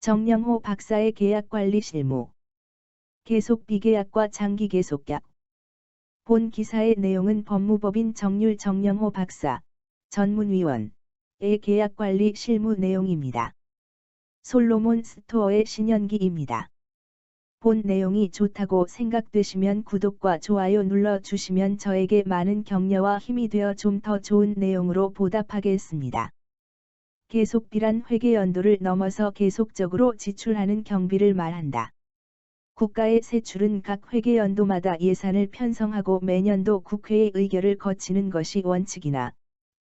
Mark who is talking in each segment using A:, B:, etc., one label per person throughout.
A: 정영호 박사의 계약관리 실무. 계속 비계약과 장기 계속약. 본 기사의 내용은 법무법인 정률 정영호 박사, 전문위원의 계약관리 실무 내용입니다. 솔로몬 스토어의 신현기입니다. 본 내용이 좋다고 생각되시면 구독과 좋아요 눌러주시면 저에게 많은 격려와 힘이 되어 좀 더 좋은 내용으로 보답하겠습니다. 계속 비란 회계 연도를 넘어서 계속적으로 지출하는 경비를 말한다. 국가의 세출은 각 회계 연도마다 예산을 편성하고 매년도 국회의 의결을 거치는 것이 원칙이나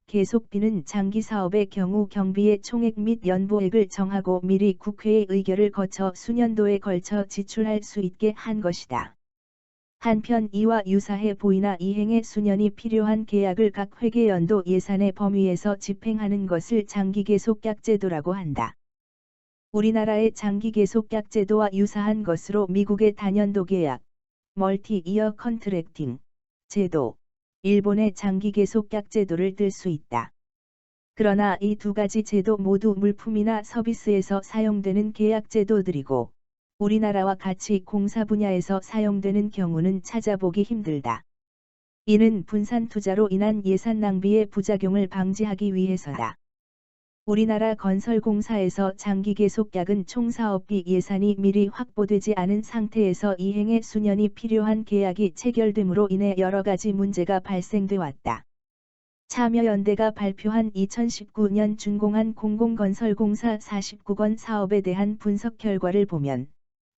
A: 계속비는 장기 사업의 경우 경비의 총액 및 연보액을 정하고 미리 국회의 의결을 거쳐 수년도에 걸쳐 지출할 수 있게 한 것이다. 한편 이와 유사해 보이나 이행에 수년이 필요한 계약을 각 회계 연도 예산의 범위에서 집행하는 것을 장기계속약제도라고 한다. 우리나라의 장기계속약 제도와 유사한 것으로 미국의 단연도 계약, 멀티 이어 컨트랙팅 제도, 일본의 장기계속약 제도를 들 수 있다. 그러나 이 두 가지 제도 모두 물품이나 서비스에서 사용되는 계약 제도들이고 우리나라와 같이 공사 분야에서 사용되는 경우는 찾아보기 힘들다. 이는 분산 투자로 인한 예산 낭비의 부작용을 방지하기 위해서다. 우리나라 건설공사에서 장기 계속 약은 총사업비 예산이 미리 확보되지 않은 상태에서 이행에 수년이 필요한 계약이 체결됨으로 인해 여러 가지 문제가 발생돼 왔다. 참여연대가 발표한 2019년 준공한 공공건설공사 49건 사업에 대한 분석 결과를 보면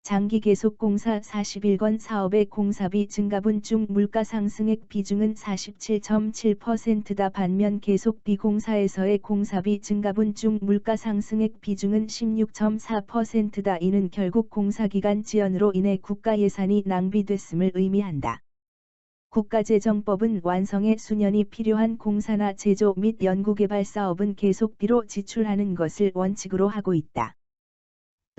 A: 장기 계속 공사 41건 사업의 공사비 증가분 중 물가 상승액 비중은 47.7%다 반면 계속 비공사에서의 공사비 증가분 중 물가 상승액 비중은 16.4%다 이는 결국 공사기간 지연으로 인해 국가 예산이 낭비됐음을 의미한다. 국가재정법은 완성에 수년이 필요한 공사나 제조 및 연구개발 사업은 계속비로 지출하는 것을 원칙으로 하고 있다.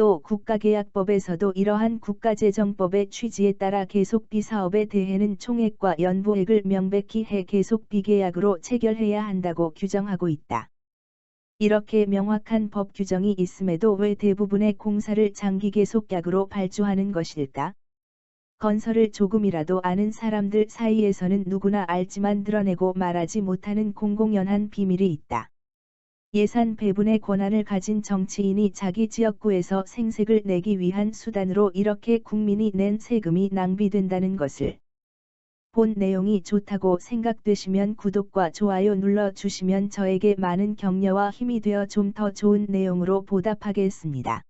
A: 또 국가계약법에서도 이러한 국가재정법의 취지에 따라 계속비 사업에 대해는 총액과 연보액을 명백히 해 계속비 계약으로 체결해야 한다고 규정하고 있다. 이렇게 명확한 법 규정이 있음에도 왜 대부분의 공사를 장기 계속약으로 발주하는 것일까? 건설을 조금이라도 아는 사람들 사이에서는 누구나 알지만 드러내고 말하지 못하는 공공연한 비밀이 있다. 예산 배분의 권한을 가진 정치인이 자기 지역구에서 생색을 내기 위한 수단으로 이렇게 국민이 낸 세금이 낭비된다는 것을 본 내용이 좋다고 생각되시면 구독과 좋아요 눌러주시면 저에게 많은 격려와 힘이 되어 좀 더 좋은 내용으로 보답하겠습니다.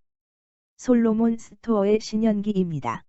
A: 솔로몬 스토어의 신현기입니다.